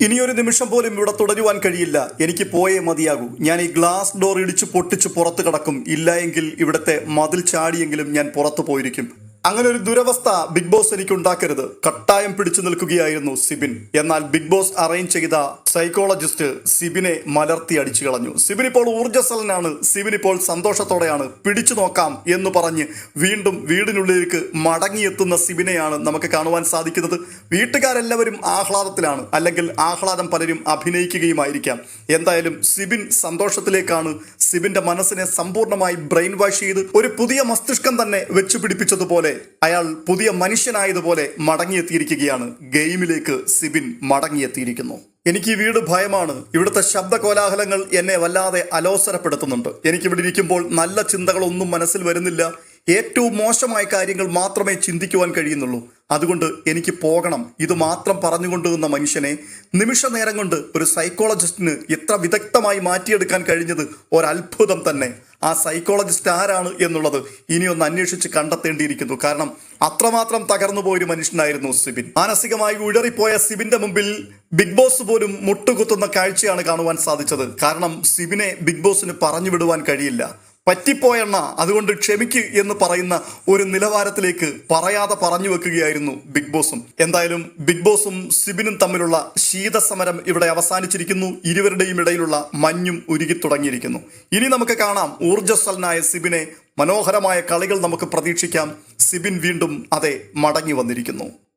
ഇനിയൊരു നിമിഷം പോലും ഇവിടെ തുടരുവാൻ കഴിയില്ല. എനിക്ക് പോയേ മതിയാകൂ. ഞാൻ ഈ ഗ്ലാസ് ഡോർ ഇടിച്ച് പൊട്ടിച്ച് പുറത്ത് കിടക്കും. ഇല്ല എങ്കിൽ ഇവിടുത്തെ മതിൽ ചാടിയെങ്കിലും ഞാൻ പുറത്തു പോയിരിക്കും. അങ്ങനെ ഒരു ദുരവസ്ഥ ബിഗ് ബോസ് എനിക്ക് ഉണ്ടാക്കരുത് കട്ടായം പിടിച്ചു നിൽക്കുകയായിരുന്നു സിബിൻ. എന്നാൽ ബിഗ് ബോസ് അറേഞ്ച് ചെയ്ത സൈക്കോളജിസ്റ്റ് സിബിനെ മലർത്തി അടിച്ചു കളഞ്ഞു. സിബിൻ ഇപ്പോൾ ഊർജസ്വലനാണ്. സിബിൻ ഇപ്പോൾ സന്തോഷത്തോടെയാണ്. പിടിച്ചു നോക്കാം എന്ന് പറഞ്ഞ് വീണ്ടും വീടിനുള്ളിലേക്ക് മടങ്ങിയെത്തുന്ന സിബിനെയാണ് നമുക്ക് കാണുവാൻ സാധിക്കുന്നത്. വീട്ടുകാരെല്ലാവരും ആഹ്ലാദത്തിലാണ്. അല്ലെങ്കിൽ ആഹ്ലാദം പലരും അഭിനയിക്കുകയുമായിരിക്കാം. എന്തായാലും സിബിൻ സന്തോഷത്തിലേക്കാണ് സിബിന്റെ മനസ്സിനെ സമ്പൂർണമായി ബ്രെയിൻ വാഷ് ചെയ്ത് ഒരു പുതിയ മസ്തിഷ്കം തന്നെ വെച്ചു പിടിപ്പിച്ചതുപോലെ അയാൾ പുതിയ മനുഷ്യനായതുപോലെ മടങ്ങിയെത്തിയിരിക്കുകയാണ്. ഗെയിമിലേക്ക് സിബിൻ മടങ്ങിയെത്തിയിരിക്കുന്നു. എനിക്ക് ഈ വീട് ഭയമാണ്. ഇവിടുത്തെ ശബ്ദ കോലാഹലങ്ങൾ എന്നെ വല്ലാതെ അലോസരപ്പെടുത്തുന്നുണ്ട്. എനിക്ക് ഇവിടെ ഇരിക്കുമ്പോൾ നല്ല ചിന്തകളൊന്നും മനസ്സിൽ വരുന്നില്ല. ഏറ്റവും മോശമായ കാര്യങ്ങൾ മാത്രമേ ചിന്തിക്കുവാൻ കഴിയുന്നുള്ളൂ. അതുകൊണ്ട് എനിക്ക് പോകണം. ഇത് മാത്രം പറഞ്ഞുകൊണ്ട് നിന്ന മനുഷ്യനെ നിമിഷ നേരം കൊണ്ട് ഒരു സൈക്കോളജിസ്റ്റിന് എത്ര വിദഗ്ധമായി മാറ്റിയെടുക്കാൻ കഴിഞ്ഞത് ഒരത്ഭുതം തന്നെ. ആ സൈക്കോളജിസ്റ്റ് ആരാണ് എന്നുള്ളത് ഇനിയൊന്ന് അന്വേഷിച്ച് കണ്ടെത്തേണ്ടിയിരിക്കുന്നു. കാരണം അത്രമാത്രം തകർന്നു പോയൊരു മനുഷ്യനായിരുന്നു സിബിൻ. മാനസികമായി ഉഴറിപ്പോയ സിബിന്റെ മുമ്പിൽ ബിഗ് ബോസ് പോലും മുട്ടുകുത്തുന്ന കാഴ്ചയാണ് കാണുവാൻ സാധിച്ചത്. കാരണം സിബിനെ ബിഗ് ബോസിന് പറഞ്ഞു വിടുവാൻ കഴിയില്ല. പറ്റിപ്പോയെണ്ണ അതുകൊണ്ട് ക്ഷമിക്ക് എന്ന് പറയുന്ന ഒരു നിലവാരത്തിലേക്ക് പറയാതെ പറഞ്ഞു വെക്കുകയായിരുന്നു ബിഗ് ബോസും. എന്തായാലും ബിഗ് ബോസും സിബിനും തമ്മിലുള്ള ശീതസമരം ഇവിടെ അവസാനിച്ചിരിക്കുന്നു. ഇരുവരുടെയും ഇടയിലുള്ള മഞ്ഞും ഉരുകി തുടങ്ങിയിരിക്കുന്നു. ഇനി നമുക്ക് കാണാം ഊർജസ്വലനായ സിബിനെ മനോഹരമായ കളികൾ നമുക്ക് പ്രതീക്ഷിക്കാം. സിബിൻ വീണ്ടും അതെ മടങ്ങി വന്നിരിക്കുന്നു.